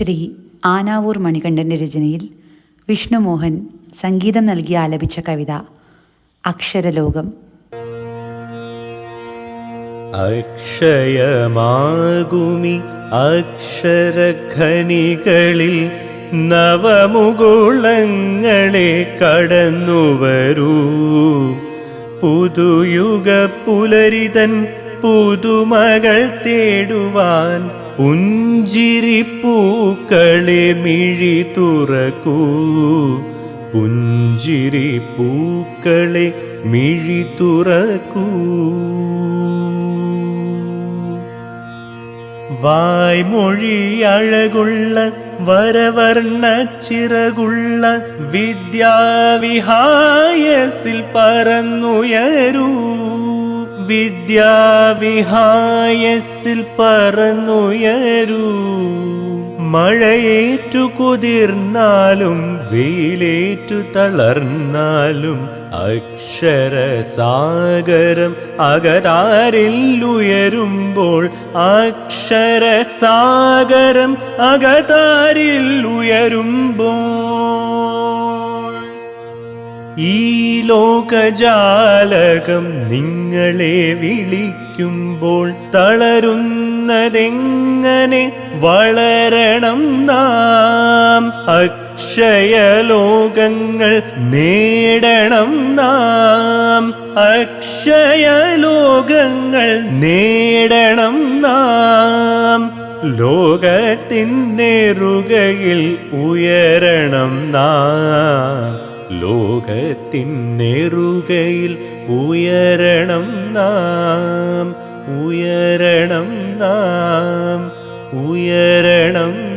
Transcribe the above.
ശ്രീ ആനാവൂർ മണികണ്ഠന്റെ രചനയിൽ വിഷ്ണുമോഹൻ സംഗീതം നൽകി ആലപിച്ച കവിത അക്ഷരലോകം. അക്ഷയമാകുമി അക്ഷരഖനികളിൽ നവമുകുളങ്ങളെ കടന്നുവരൂ. പുതുയുഗ പുലരിതൻ പുതുമകൾ തേടുവാൻ പുഞ്ചിരിപ്പൂക്കളെ മിഴി തുറക്കൂ. പുഞ്ചിരിപ്പൂക്കളെ മിഴി തുറക്കൂ. വായ്മൊഴി അഴകുള്ള വരവർണ ചിറകുള്ള വിദ്യാവിഹായസിൽ പറന്നുയരൂ. വിദ്യാവിഹായസിൽ പറന്നുയരൂ. മഴയേറ്റു കുതിർന്നാലും വെയിലേറ്റു തളർന്നാലും അക്ഷരസാഗരം അകതാരില്ലുയരുമ്പോൾ അക്ഷരസാഗരം അകതാരില്ലുയരുമ്പോൾ ഈ ലോകജാലകം നിങ്ങളെ വിളിക്കുമ്പോൾ തളരുന്നതെങ്ങനെ? വളരണം നാം. അക്ഷയലോകങ്ങൾ നേടണം നാം. അക്ഷയലോകങ്ങൾ നേടണം നാം. ലോകത്തിനെറുകയിൽ ഉയരണം നാം. ലോകത്തിനെറുകയിൽ ഉയരണം നാം ഉയരണം നാം ഉയരണം നാം